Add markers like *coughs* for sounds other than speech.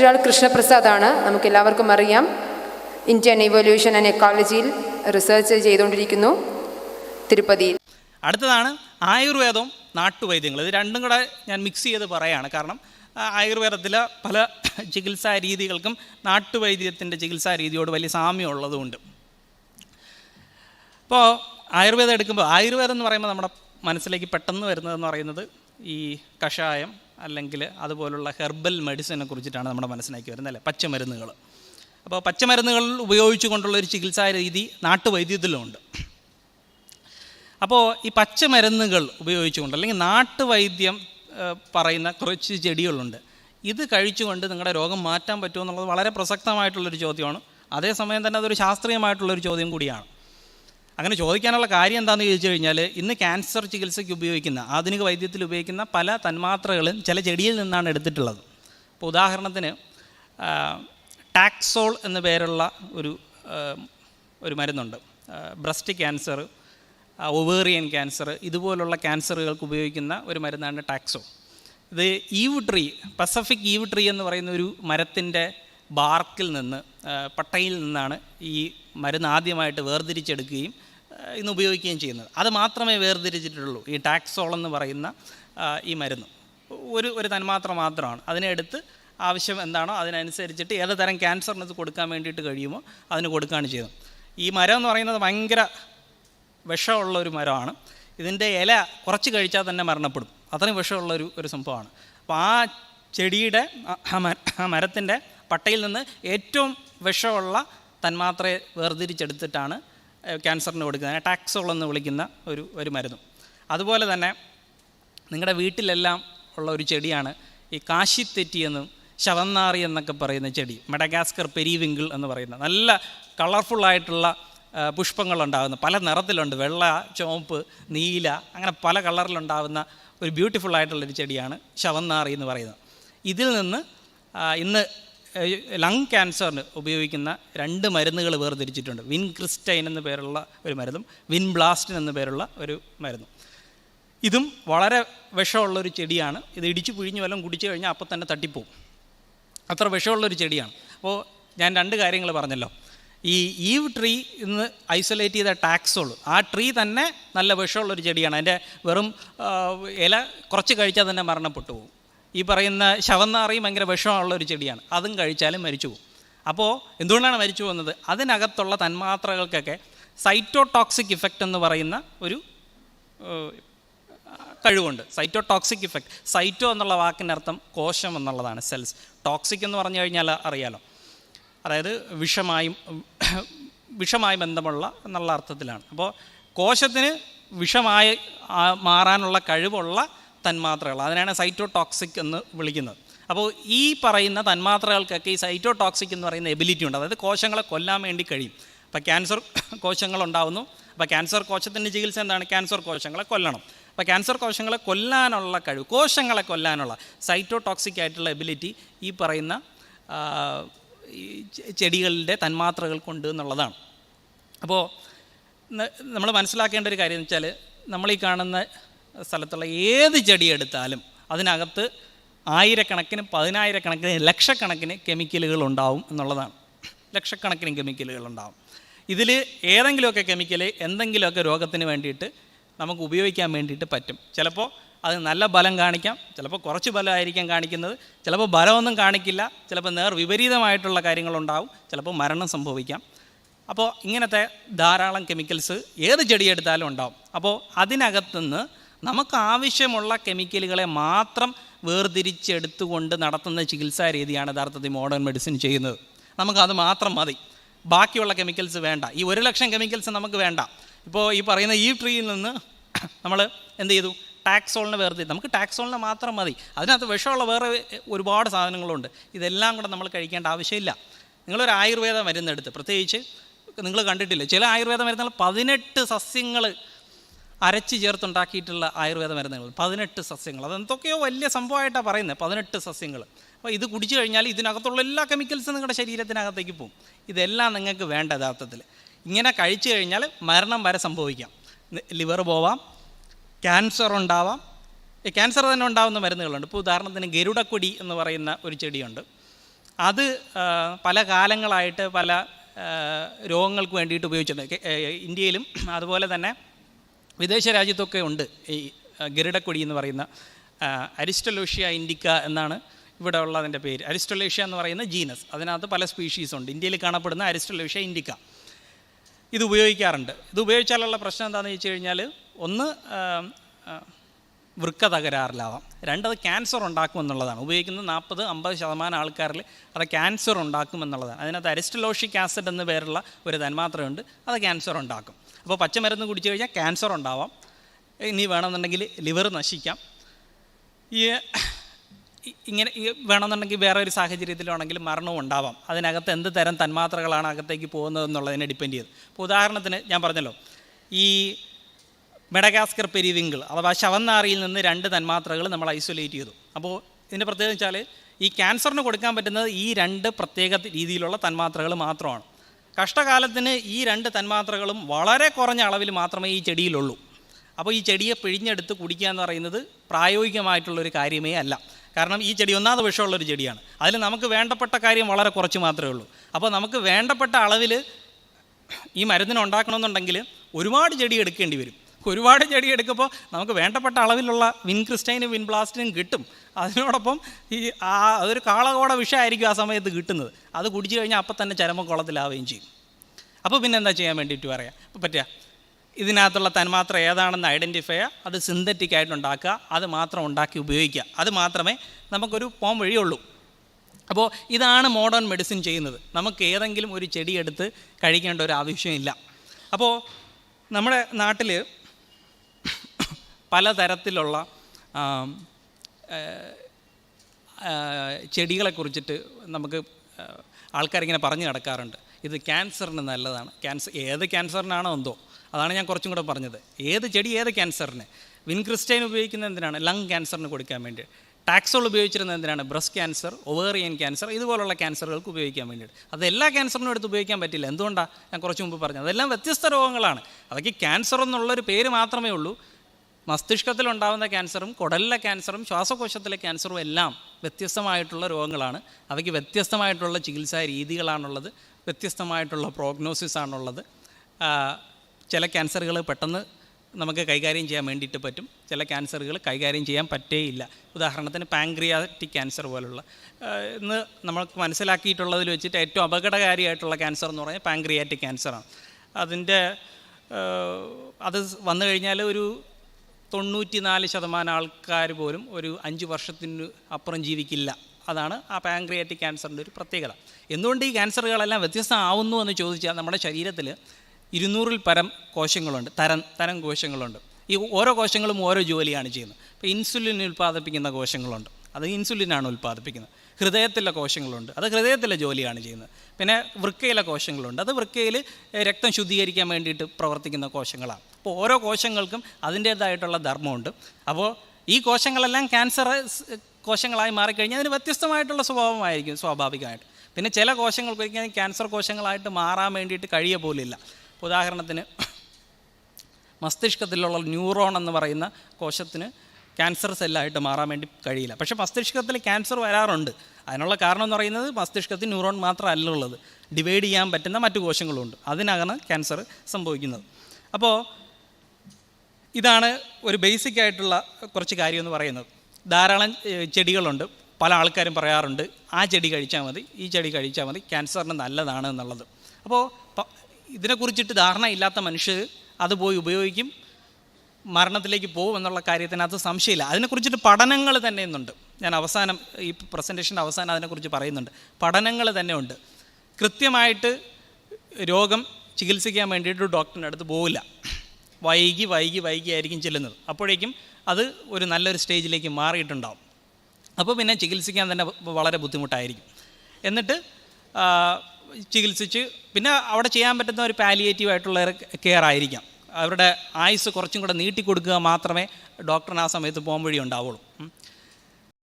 ഒരാൾ കൃഷ്ണപ്രസാദാണ്. നമുക്ക് എല്ലാവർക്കും അറിയാം. ഇന്ത്യൻ ഇവല്യൂഷൻ ആൻഡ് എക്കോളജിയിൽ റിസർച്ച് ചെയ്തുകൊണ്ടിരിക്കുന്നു. തിരുപ്പതിയിൽ അടുത്തതാണ് ആയുർവേദവും നാട്ടുവൈദ്യങ്ങൾ. ഇത് രണ്ടും കൂടെ ഞാൻ മിക്സ് ചെയ്ത് പറയാണ്. കാരണം ആയുർവേദത്തിലെ പല ചികിത്സാ രീതികൾക്കും നാട്ടുവൈദ്യത്തിന്റെ ചികിത്സാ രീതിയോട് വലിയ സാമ്യമുള്ളതുകൊണ്ട് അപ്പോൾ ആയുർവേദം എടുക്കുമ്പോൾ ആയുർവേദം എന്ന് പറയുമ്പോൾ നമ്മുടെ മനസ്സിലേക്ക് പെട്ടെന്ന് വരുന്നതെന്ന് പറയുന്നത് ഈ കഷായം അല്ലെങ്കിൽ അതുപോലുള്ള ഹെർബൽ മെഡിസിനെ കുറിച്ചിട്ടാണ് നമ്മുടെ മനസ്സിലേക്ക് വരുന്നത് അല്ലേ? പച്ചമരുന്നുകൾ. അപ്പോൾ പച്ചമരുന്നുകൾ ഉപയോഗിച്ചുകൊണ്ടുള്ള ഒരു ചികിത്സാ രീതി നാട്ടുവൈദ്യത്തിലുമുണ്ട് അപ്പോൾ ഈ പച്ചമരുന്നുകൾ ഉപയോഗിച്ചുകൊണ്ട് അല്ലെങ്കിൽ നാട്ടുവൈദ്യം പറയുന്ന കുറച്ച് ചെടികളുണ്ട്. ഇത് കഴിച്ചുകൊണ്ട് നിങ്ങളുടെ രോഗം മാറ്റാൻ പറ്റുമോ എന്നുള്ളത് വളരെ പ്രസക്തമായിട്ടുള്ളൊരു ചോദ്യമാണ്. അതേസമയം തന്നെ അതൊരു ശാസ്ത്രീയമായിട്ടുള്ളൊരു ചോദ്യം കൂടിയാണ്. അങ്ങനെ ചോദിക്കാനുള്ള കാര്യം എന്താണെന്ന് ചോദിച്ചു കഴിഞ്ഞാൽ ഇന്ന് ക്യാൻസർ ചികിത്സയ്ക്ക് ഉപയോഗിക്കുന്ന ആധുനിക വൈദ്യത്തിൽ ഉപയോഗിക്കുന്ന പല തന്മാത്രകളും ചില ചെടിയിൽ നിന്നാണ് എടുത്തിട്ടുള്ളത്. ഇപ്പോൾ ഉദാഹരണത്തിന് ടാക്സോൾ എന്ന പേരുള്ള ഒരു ഒരു മരുന്നുണ്ട്. ബ്രസ്റ്റ് ക്യാൻസർ ഒവേറിയൻ ക്യാൻസർ ഇതുപോലുള്ള ക്യാൻസറുകൾക്ക് ഉപയോഗിക്കുന്ന ഒരു മരുന്നാണ് ടാക്സോ ഇത് yew tree Pacific yew tree എന്ന് പറയുന്ന ഒരു മരത്തിന്റെ ബാർക്കിൽ നിന്ന് പട്ടയിൽ നിന്നാണ് ഈ മരുന്ന് ആദ്യമായിട്ട് വേർതിരിച്ചെടുക്കുകയും ഇന്ന് ഉപയോഗിക്കുകയും ചെയ്യുന്നത്. അത് മാത്രമേ വേർതിരിച്ചിട്ടുള്ളൂ. ഈ ടാക്സോൾ എന്ന് പറയുന്ന ഈ മരുന്ന്. ഒരു ഒരു തന്മാത്ര മാത്രമാണ്. അതിനെ എടുത്ത് ആവശ്യം എന്താണോ അതിനനുസരിച്ചിട്ട് ഏത് തരം ക്യാൻസറിന് ഇത് കൊടുക്കാൻ വേണ്ടിയിട്ട് കഴിയുമോ അതിന് കൊടുക്കുകയാണ് ചെയ്തത് ഈ മരം എന്ന് പറയുന്നത് ഭയങ്കര വിഷമുള്ള ഒരു മരമാണ്. ഇതിന്റെ ഇല കുറച്ച് കഴിച്ചാൽ തന്നെ മരണപ്പെടും. അത്രയും വിഷമുള്ള ഒരു ഒരു സംഭവമാണ്. അപ്പോൾ ആ ചെടിയുടെ ആ- മരത്തിന്റെ പട്ടയിൽ നിന്ന് ഏറ്റവും വിഷമുള്ള തന്മാത്രയെ വേർതിരിച്ചെടുത്തിട്ടാണ് ക്യാൻസറിന് കൊടുക്കുന്ന ടാക്സോൾ എന്ന് വിളിക്കുന്ന ഒരു ഒരു മരുന്നും. അതുപോലെ തന്നെ നിങ്ങളുടെ വീട്ടിലെല്ലാം ഉള്ള ഒരു ചെടിയാണ് ഈ കാശിത്തെറ്റി എന്നും ശവന്നാറി എന്നൊക്കെ പറയുന്ന ചെടി മെഡഗാസ്കർ പെരിവിങ്കിൾ എന്ന് പറയുന്ന. നല്ല കളർഫുള്ളായിട്ടുള്ള പുഷ്പങ്ങളുണ്ടാകുന്ന. പല നിറത്തിലുണ്ട്. വെള്ള ചുവപ്പ് നീല അങ്ങനെ പല കളറിലുണ്ടാകുന്ന ഒരു ബ്യൂട്ടിഫുൾ ആയിട്ടുള്ളൊരു ചെടിയാണ് ശവന്നാറി എന്ന് പറയുന്നത്. ഇതിൽ നിന്ന് ഇന്ന് ലങ് ക്യാൻസറിന് ഉപയോഗിക്കുന്ന രണ്ട് മരുന്നുകൾ വേർതിരിച്ചിട്ടുണ്ട്. വിൻ ക്രിസ്റ്റൈൻ എന്ന പേരുള്ള ഒരു മരുന്നും വിൻ ബ്ലാസ്റ്റിൻ എന്ന പേരുള്ള ഒരു മരുന്നും. ഇതും വളരെ വിഷമുള്ള ഒരു ചെടിയാണ്. ഇത് ഇടിച്ചു പിഴിഞ്ഞ് വല്ലതും കുടിച്ചു കഴിഞ്ഞാൽ അപ്പോൾ തന്നെ തട്ടിപ്പോവും. അത്ര വിഷമുള്ളൊരു ചെടിയാണ്. അപ്പോൾ ഞാൻ രണ്ട് കാര്യങ്ങൾ പറഞ്ഞല്ലോ. ഈ ഈവ് ട്രീ ഇന്ന് ഐസൊലേറ്റ് ചെയ്ത ടാക്സോൾ ആ ട്രീ തന്നെ നല്ല വിഷമുള്ളൊരു ചെടിയാണ്. അതിന്റെ വെറും ഇല കുറച്ച് കഴിച്ചാൽ തന്നെ മരണപ്പെട്ടു പോകും ഈ പറയുന്ന ശവന്നാറിയും ഭയങ്കര വിഷമുള്ള ഒരു ചെടിയാണ്. അതും കഴിച്ചാലും മരിച്ചു പോകും. അപ്പോൾ എന്തുകൊണ്ടാണ് മരിച്ചു പോകുന്നത്? അതിനകത്തുള്ള തന്മാത്രകൾക്കൊക്കെ സൈറ്റോടോക്സിക് ഇഫക്റ്റ് എന്ന് പറയുന്ന ഒരു കഴിവുണ്ട്. സൈറ്റോടോക്സിക് ഇഫക്റ്റ് സൈറ്റോ എന്നുള്ള വാക്കിനർത്ഥം കോശം എന്നുള്ളതാണ് സെൽസ് ടോക്സിക് എന്ന് പറഞ്ഞു കഴിഞ്ഞാൽ അറിയാലോ. അതായത് വിഷമായും വിഷമായി ബന്ധമുള്ള എന്നുള്ള അർത്ഥത്തിലാണ്. അപ്പോൾ കോശത്തിന് വിഷമായി മാറാനുള്ള കഴിവുള്ള തന്മാത്രകൾ. അതിനാണ് സൈറ്റോടോക്സിക് എന്ന് വിളിക്കുന്നത്. അപ്പോൾ ഈ പറയുന്ന തന്മാത്രകൾക്കൊക്കെ ഈ സൈറ്റോടോക്സിക് എന്ന് പറയുന്ന എബിലിറ്റി ഉണ്ട്. അതായത് കോശങ്ങളെ കൊല്ലാൻ വേണ്ടി കഴിയും. അപ്പോൾ ക്യാൻസർ *coughs* കോശങ്ങൾ ഉണ്ടാവുന്നു. അപ്പോൾ ക്യാൻസർ കോശത്തിന്റെ ചികിത്സ എന്താണ്? ക്യാൻസർ കോശങ്ങളെ കൊല്ലണം. അപ്പോൾ ക്യാൻസർ കോശങ്ങളെ കൊല്ലാനുള്ള കഴിവ് കോശങ്ങളെ കൊല്ലാനുള്ള സൈറ്റോടോക്സിക് ആയിട്ടുള്ള എബിലിറ്റി ഈ പറയുന്ന ചെടികളുടെ ഈ കൊണ്ട് എന്നുള്ളതാണ്. അപ്പോൾ നമ്മൾ മനസ്സിലാക്കേണ്ട ഒരു കാര്യം എന്ന് വെച്ചാൽ നമ്മൾ ഈ കാണുന്ന സ്ഥലത്തുള്ള ഏത് ചെടിയെടുത്താലും അതിനകത്ത് ആയിരക്കണക്കിന് പതിനായിരക്കണക്കിന് ലക്ഷക്കണക്കിന് കെമിക്കലുകൾ ഉണ്ടാവും എന്നുള്ളതാണ്. ലക്ഷക്കണക്കിന് കെമിക്കലുകൾ ഉണ്ടാവും. ഇതിൽ ഏതെങ്കിലുമൊക്കെ കെമിക്കൽ എന്തെങ്കിലുമൊക്കെ രോഗത്തിന് വേണ്ടിയിട്ട് നമുക്ക് ഉപയോഗിക്കാൻ വേണ്ടിയിട്ട് പറ്റും. ചിലപ്പോൾ അത് നല്ല ബലം കാണിക്കാം ചിലപ്പോൾ കുറച്ച് ബലമായിരിക്കാം കാണിക്കുന്നത്. ചിലപ്പോൾ ബലമൊന്നും കാണിക്കില്ല ചിലപ്പോൾ നേർ വിപരീതമായിട്ടുള്ള കാര്യങ്ങളുണ്ടാവും ചിലപ്പോൾ മരണം സംഭവിക്കാം. അപ്പോൾ ഇങ്ങനത്തെ ധാരാളം കെമിക്കൽസ് ഏത് ചെടിയെടുത്താലും ഉണ്ടാവും. അപ്പോൾ അതിനകത്തുനിന്ന് നമുക്ക് ആവശ്യമുള്ള കെമിക്കലുകളെ മാത്രം വേർതിരിച്ചെടുത്തുകൊണ്ട് നടത്തുന്ന ചികിത്സാ രീതിയാണ് യഥാർത്ഥത്തിൽ മോഡേൺ മെഡിസിൻ ചെയ്യുന്നത്. നമുക്കത് മാത്രം മതി. ബാക്കിയുള്ള കെമിക്കൽസ് വേണ്ട. ഈ ഒരു ലക്ഷം കെമിക്കൽസ് നമുക്ക് വേണ്ട. ഇപ്പോൾ ഈ പറയുന്ന ഈ ട്രീയിൽ നിന്ന് *coughs* നമ്മൾ എന്ത് ചെയ്തു? ടാക്സോളിനെ വേർതിരി നമുക്ക് ടാക്സോളിനെ മാത്രം മതി. അതിനകത്ത് വിഷമുള്ള വേറെ ഒരുപാട് സാധനങ്ങളുണ്ട്. ഇതെല്ലാം കൂടെ നമ്മൾ കഴിക്കേണ്ട ആവശ്യമില്ല. നിങ്ങളൊരു ആയുർവേദ മരുന്നെടുത്ത് പ്രത്യേകിച്ച് നിങ്ങൾ കണ്ടിട്ടില്ല? ചില ആയുർവേദ മരുന്നുകൾ പതിനെട്ട് സസ്യങ്ങൾ അരച്ച് ചേർത്തുണ്ടാക്കിയിട്ടുള്ള ആയുർവേദ മരുന്നുകൾ പതിനെട്ട് സസ്യങ്ങൾ. അതെന്തൊക്കെയോ വലിയ സംഭവമായിട്ടാണ് പറയുന്നത് പതിനെട്ട് സസ്യങ്ങൾ. അപ്പോൾ ഇത് കുടിച്ചു കഴിഞ്ഞാൽ ഇതിനകത്തുള്ള എല്ലാ കെമിക്കൽസും നിങ്ങളുടെ ശരീരത്തിനകത്തേക്ക് പോകും ഇതെല്ലാം നിങ്ങൾക്ക് വേണ്ട യഥാർത്ഥത്തിൽ ഇങ്ങനെ കഴിച്ചു കഴിഞ്ഞാൽ മരണം വരെ സംഭവിക്കാം. ലിവർ പോവാം ക്യാൻസർ ഉണ്ടാവാം. ക്യാൻസർ തന്നെ ഉണ്ടാകുന്ന മരുന്നുകളുണ്ട്. ഇപ്പോൾ ഉദാഹരണത്തിന് ഗരുഡക്കൊടി എന്ന് പറയുന്ന ഒരു ചെടിയുണ്ട്. അത് പല കാലങ്ങളായിട്ട് പല രോഗങ്ങൾക്ക് വേണ്ടിയിട്ട് ഉപയോഗിച്ചിട്ടുണ്ട്. ഇന്ത്യയിലും അതുപോലെ തന്നെ വിദേശ രാജ്യത്തൊക്കെ ഉണ്ട്. ഈ ഗരുഡക്കൊടി എന്ന് പറയുന്ന അരിസ്റ്റലോഷ്യ ഇൻഡിക്ക എന്നാണ് ഇവിടെ ഉള്ളതിന്റെ പേര്. അരിസ്റ്റലേഷ്യ എന്ന് പറയുന്ന ജീനസ്. അതിനകത്ത് പല സ്പീഷീസ് ഉണ്ട്. ഇന്ത്യയിൽ കാണപ്പെടുന്ന അരിസ്റ്റലേഷ്യ ഇൻഡിക്ക ഇത് ഉപയോഗിക്കാറുണ്ട്. ഇത് ഉപയോഗിച്ചാലുള്ള പ്രശ്നം എന്താണെന്ന് വെച്ച് കഴിഞ്ഞാൽ ഒന്ന് വൃക്ക തകരാറിലാവാം. രണ്ടത് ക്യാൻസർ ഉണ്ടാക്കുമെന്നുള്ളതാണ് ഉപയോഗിക്കുന്ന നാൽപ്പത് അമ്പത് ശതമാനം ആൾക്കാരിൽ അത് ക്യാൻസർ ഉണ്ടാക്കുമെന്നുള്ളതാണ് അതിനകത്ത് അരിസ്റ്റലോഷിക് ആസിഡ് എന്ന പേരുള്ള ഒരു തന്മാത്രയുണ്ട് അത് ക്യാൻസർ ഉണ്ടാക്കും. അപ്പോൾ പച്ചമരുന്ന് കുടിച്ചു കഴിഞ്ഞാൽ ക്യാൻസർ ഉണ്ടാവാം. ഇനി വേണമെന്നുണ്ടെങ്കിൽ ലിവർ നശിക്കാം. ഈ ഇങ്ങനെ വേണമെന്നുണ്ടെങ്കിൽ വേറെ ഒരു സാഹചര്യത്തിലാണെങ്കിൽ മരണവും ഉണ്ടാവാം. അതിനകത്ത് എന്ത് തരം തന്മാത്രകളാണ് അകത്തേക്ക് പോകുന്നത് എന്നുള്ളതിനെ ഡിപ്പെൻഡ് ചെയ്ത്. അപ്പോൾ ഉദാഹരണത്തിന് ഞാൻ പറഞ്ഞല്ലോ ഈ മെഡഗാസ്കർ പെരിവിങ്കിൾ അഥവാ ശവന്നാറിയിൽ നിന്ന് രണ്ട് തന്മാത്രകൾ നമ്മൾ ഐസൊലേറ്റ് ചെയ്തു. അപ്പോൾ ഇതിന്റെ പ്രത്യേകത വെച്ചാൽ ഈ ക്യാൻസറിന് കൊടുക്കാൻ പറ്റുന്നത് ഈ രണ്ട് പ്രത്യേക രീതിയിലുള്ള തന്മാത്രകൾ മാത്രമാണ്. കഷ്ടകാലത്തിന് ഈ രണ്ട് തന്മാത്രകളും വളരെ കുറഞ്ഞ അളവിൽ മാത്രമേ ഈ ചെടിയിലുള്ളൂ. അപ്പോൾ ഈ ചെടിയെ പിഴിഞ്ഞെടുത്ത് കുടിക്കുക എന്ന് പറയുന്നത് പ്രായോഗികമായിട്ടുള്ളൊരു കാര്യമേ അല്ല. കാരണം ഈ ചെടി ഒന്നാമത് വിഷമുള്ളൊരു ചെടിയാണ്. അതിൽ നമുക്ക് വേണ്ടപ്പെട്ട കാര്യം വളരെ കുറച്ച് മാത്രമേ ഉള്ളൂ. അപ്പോൾ നമുക്ക് വേണ്ടപ്പെട്ട അളവിൽ ഈ മരുന്നിന് ഉണ്ടാക്കണമെന്നുണ്ടെങ്കിൽ ഒരുപാട് ചെടി എടുക്കേണ്ടി വരും. ഒരുപാട് ചെടി എടുക്കുമ്പോൾ നമുക്ക് വേണ്ടപ്പെട്ട അളവിലുള്ള വിൻ ക്രിസ്റ്റൈനും വിൻ ബ്ലാസ്റ്റിനും കിട്ടും. അതിനോടൊപ്പം ഈ ആ അതൊരു കാളകോട വിഷമായിരിക്കും ആ സമയത്ത് കിട്ടുന്നത്. അത് കുടിച്ചു കഴിഞ്ഞാൽ അപ്പം തന്നെ ചരമക്കുളത്തിലാവുകയും ചെയ്യും. അപ്പോൾ പിന്നെ എന്താ ചെയ്യാൻ വേണ്ടിയിട്ട് പറയാം? അപ്പോൾ പറ്റുക. ഇതിനകത്തുള്ള തന്മാത്ര ഏതാണെന്ന് ഐഡന്റിഫൈ ചെയ്യുക. അത് സിന്തറ്റിക് ആയിട്ട് ഉണ്ടാക്കുക. അത് മാത്രം ഉണ്ടാക്കി ഉപയോഗിക്കുക. അത് മാത്രമേ നമുക്കൊരു പോം വഴിയുള്ളൂ അപ്പോൾ ഇതാണ് മോഡേൺ മെഡിസിൻ ചെയ്യുന്നത്. നമുക്ക് ഏതെങ്കിലും ഒരു ചെടിയെടുത്ത് കഴിക്കേണ്ട ഒരു ആവശ്യമില്ല. അപ്പോൾ നമ്മുടെ നാട്ടിൽ പലതരത്തിലുള്ള ചെടികളെ കുറിച്ചിട്ട് നമുക്ക് ആൾക്കാരിങ്ങനെ പറഞ്ഞു നടക്കാറുണ്ട്. ഇത് ക്യാൻസറിന് നല്ലതാണ്. ക്യാൻസർ ഏത് ക്യാൻസറിനാണോ എന്തോ. അതാണ് ഞാൻ കുറച്ചും കൂടെ പറഞ്ഞത്. ഏത് ചെടി ഏത് ക്യാൻസറിന്? വിൻക്രിസ്റ്റൈൻ ഉപയോഗിക്കുന്നത് എന്തിനാണ്? ലങ് ക്യാൻസറിന് കൊടുക്കാൻ വേണ്ടി. ടാക്സോൾ ഉപയോഗിച്ചിരുന്നത് എന്തിനാണ്? ബ്രസ്റ്റ് ക്യാൻസർ ഒവേറിയൻ ക്യാൻസർ ഇതുപോലുള്ള ക്യാൻസറുകൾക്ക് ഉപയോഗിക്കാൻ വേണ്ടിയിട്ട്. അത് എല്ലാ ക്യാൻസറിനും എടുത്ത് ഉപയോഗിക്കാൻ പറ്റില്ല. എന്തുകൊണ്ടാണ് ഞാൻ കുറച്ച് മുമ്പ് പറഞ്ഞത്. അതെല്ലാം വ്യത്യസ്ത രോഗങ്ങളാണ്. അതൊക്കെ ക്യാൻസർ എന്നുള്ളൊരു പേര് മാത്രമേ ഉള്ളൂ. മസ്തിഷ്കത്തിലുണ്ടാകുന്ന ക്യാൻസറും കുടലിലെ ക്യാൻസറും ശ്വാസകോശത്തിലെ ക്യാൻസറും എല്ലാം വ്യത്യസ്തമായിട്ടുള്ള രോഗങ്ങളാണ്. അവയ്ക്ക് വ്യത്യസ്തമായിട്ടുള്ള ചികിത്സാ രീതികളാണുള്ളത് വ്യത്യസ്തമായിട്ടുള്ള പ്രോഗ്നോസിസ് ആണുള്ളത്. ചില ക്യാൻസറുകൾ പെട്ടെന്ന് നമുക്ക് കൈകാര്യം ചെയ്യാൻ വേണ്ടിയിട്ട് പറ്റും. ചില ക്യാൻസറുകൾ കൈകാര്യം ചെയ്യാൻ പറ്റേയില്ല. ഉദാഹരണത്തിന് പാങ്ക്രിയാറ്റിക് ക്യാൻസർ പോലുള്ള ഇന്ന് നമുക്ക് മനസ്സിലാക്കിയിട്ടുള്ളതിൽ വെച്ചിട്ട് ഏറ്റവും അപകടകാരിയായിട്ടുള്ള ക്യാൻസർ എന്ന് പറഞ്ഞാൽ പാങ്ക്രിയാറ്റിക് ക്യാൻസറാണ് അതിന്റെ അത് വന്നു കഴിഞ്ഞാൽ ഒരു തൊണ്ണൂറ്റി നാല് ശതമാനം ആൾക്കാർ പോലും ഒരു അഞ്ച് വർഷത്തിന് അപ്പുറം ജീവിക്കില്ല. അതാണ് ആ പാങ്ക്രിയാറ്റിക് ക്യാൻസറിന്റെ ഒരു പ്രത്യേകത. എന്തുകൊണ്ട് ഈ ക്യാൻസറുകളെല്ലാം വ്യത്യസ്തമാവുന്നു എന്ന് ചോദിച്ചാൽ നമ്മുടെ ശരീരത്തിൽ ഇരുന്നൂറിൽ പരം കോശങ്ങളുണ്ട് തരം തരം കോശങ്ങളുണ്ട്. ഈ ഓരോ കോശങ്ങളും ഓരോ ജോലിയാണ് ചെയ്യുന്നത്. ഇപ്പോൾ ഇൻസുലിൻ ഉൽപ്പാദിപ്പിക്കുന്ന കോശങ്ങളുണ്ട്. അത് ഇൻസുലിനാണ് ഉൽപ്പാദിപ്പിക്കുന്നത്. ഹൃദയത്തിലെ കോശങ്ങളുണ്ട്. അത് ഹൃദയത്തിലെ ജോലിയാണ് ചെയ്യുന്നത്. പിന്നെ വൃക്കയിലെ കോശങ്ങളുണ്ട്. അത് വൃക്കയിൽ രക്തം ശുദ്ധീകരിക്കാൻ വേണ്ടിയിട്ട് പ്രവർത്തിക്കുന്ന കോശങ്ങളാണ്. അപ്പോൾ ഓരോ കോശങ്ങൾക്കും അതിന്റേതായിട്ടുള്ള ധർമ്മമുണ്ട്. അപ്പോൾ ഈ കോശങ്ങളെല്ലാം ക്യാൻസർ കോശങ്ങളായി മാറിക്കഴിഞ്ഞാൽ അതിന് വ്യത്യസ്തമായിട്ടുള്ള സ്വഭാവമായിരിക്കും സ്വാഭാവികമായിട്ട്. പിന്നെ ചില കോശങ്ങൾക്ക് ഒരിക്കലും ക്യാൻസർ കോശങ്ങളായിട്ട് മാറാൻ വേണ്ടിയിട്ട് കഴിയ പോലില്ല. ഉദാഹരണത്തിന് മസ്തിഷ്കത്തിലുള്ള ന്യൂറോൺ എന്ന് പറയുന്ന കോശത്തിന് ക്യാൻസർ സെല്ലായിട്ട് മാറാൻ വേണ്ടി കഴിയില്ല. പക്ഷേ മസ്തിഷ്കത്തിൽ ക്യാൻസർ വരാറുണ്ട്. അതിനുള്ള കാരണം എന്ന് പറയുന്നത് മസ്തിഷ്കത്തിൽ ന്യൂറോൺ മാത്രമല്ല ഉള്ളത്. ഡിവൈഡ് ചെയ്യാൻ പറ്റുന്ന മറ്റു കോശങ്ങളുണ്ട്. അതിനകത്ത് ക്യാൻസർ സംഭവിക്കുന്നത്. അപ്പോൾ ഇതാണ് ഒരു ബേസിക് ആയിട്ടുള്ള കുറച്ച് കാര്യം എന്ന് പറയുന്നത്. ധാരാളം ചെടികളുണ്ട്. പല ആൾക്കാരും പറയാറുണ്ട് ആ ചെടി കഴിച്ചാൽ മതി ഈ ചെടി കഴിച്ചാൽ മതി ക്യാൻസറിന് നല്ലതാണ് എന്നുള്ളത്. അപ്പോൾ ഇതിനെക്കുറിച്ചിട്ട് ധാരണ ഇല്ലാത്ത മനുഷ്യർ അത് പോയി ഉപയോഗിക്കും. മരണത്തിലേക്ക് പോകും എന്നുള്ള കാര്യത്തിനകത്ത് സംശയമില്ല. അതിനെക്കുറിച്ചിട്ട് പഠനങ്ങൾ തന്നെ ഇന്നുണ്ട് ഞാൻ അവസാനം ഈ പ്രസന്റേഷന്റെ അവസാനം അതിനെക്കുറിച്ച് പറയുന്നുണ്ട്. പഠനങ്ങൾ തന്നെ ഉണ്ട് കൃത്യമായിട്ട് രോഗം ചികിത്സിക്കാൻ വേണ്ടിയിട്ട് ഡോക്ടറിന്റെ അടുത്ത് പോകില്ല വൈകി വൈകി വൈകി ആയിരിക്കും ചെല്ലുന്നത്. അപ്പോഴേക്കും അത് ഒരു നല്ലൊരു സ്റ്റേജിലേക്ക് മാറിയിട്ടുണ്ടാവും. അപ്പോൾ പിന്നെ ചികിത്സിക്കാൻ തന്നെ വളരെ ബുദ്ധിമുട്ടായിരിക്കും. എന്നിട്ട് ചികിത്സിച്ച് പിന്നെ അവിടെ ചെയ്യാൻ പറ്റുന്ന ഒരു പാലിയേറ്റീവ് ആയിട്ടുള്ള കെയർ ആയിരിക്കാം. അവരുടെ ആയുസ് കുറച്ചും കൂടെ നീട്ടിക്കൊടുക്കുക മാത്രമേ ഡോക്ടറിന് ആ സമയത്ത് പോകാൻ വഴി ഉണ്ടാവുള്ളൂ.